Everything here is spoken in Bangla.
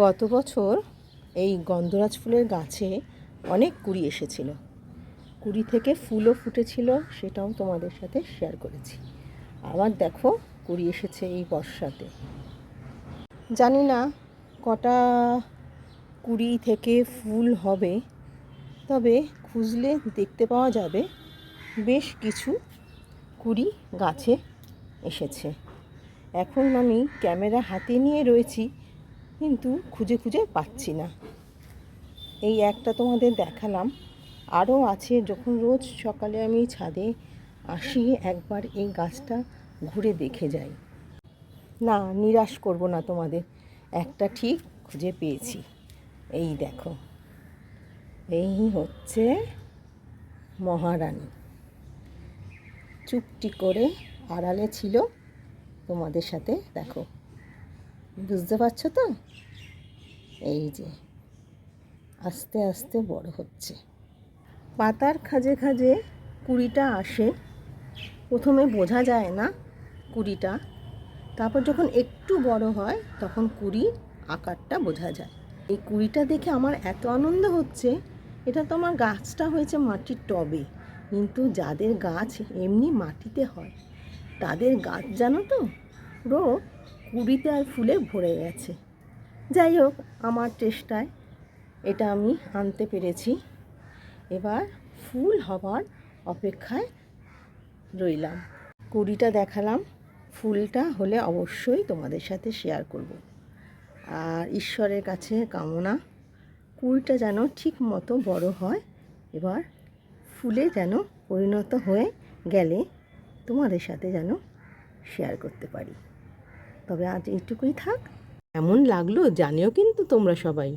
গত বছর এই গন্ধরাজ ফুলের গাছে অনেক কুড়ি এসেছিল। কুড়ি থেকে ফুলও ফুটেছিল, সেটাও তোমাদের সাথে শেয়ার করেছি। আবার দেখো, কুড়ি এসেছে এই বর্ষাতে। জানি না, কটা কুড়ি থেকে ফুল হবে, তবে খুঁজলে দেখতে পাওয়া যাবে, বেশ কিছু কুড়ি গাছে এসেছে। এখন আমি ক্যামেরা হাতে নিয়ে রয়েছি কিন্তু খুঁজে খুঁজে পাচ্ছি না। এই একটা তোমাদের দেখালাম। আরও আছে, যখন রোজ সকালে আমি ছাদে আসি, একবার এই গাছটা ঘুরে দেখে যাই। না, নিরাশ করব না তোমাদের। একটা ঠিক খুঁজে পেয়েছি। এই দেখো। এই হচ্ছে মহারানী। চুপটি করে আড়ালে ছিল। তোমাদের সাথে দেখো। বুঝতে পারছ তো? এই যে, আস্তে আস্তে বড় হচ্ছে। পাতার খাজে খাজে কুড়িটা আসে। প্রথমে বোঝা যায় না কুড়িটা। তারপর যখন একটু বড় হয়, তখন কুড়ি আকারটা বোঝা যায়। এই কুড়িটা দেখে আমার এত আনন্দ হচ্ছে, এটা তো আমার গাছটা হয়েছে মাটির টবে। কিন্তু যাদের গাছ এমনি মাটিতে হয়, তাদের গাছ জানো তো? পুরো কুড়িতে আর ফুলে ভরে গেছে। যাই হোক, আমার চেষ্টায় এটা আমি আনতে পেরেছি। এবার ফুল হবার অপেক্ষায় রইলাম। কুড়িটা দেখালাম। ফুলটা হলে অবশ্যই তোমাদের সাথে শেয়ার করব। আর ঈশ্বরের কাছে কামনা, কুড়িটা যেন ঠিক মতো বড় হয়, এবার ফুলে যেন পরিণত হয়ে গেলে তোমাদের সাথে যেন শেয়ার করতে পারি। তবে আজ এইটুকুই থাক। এমন লাগল জানিও কিন্তু তোমরা সবাই।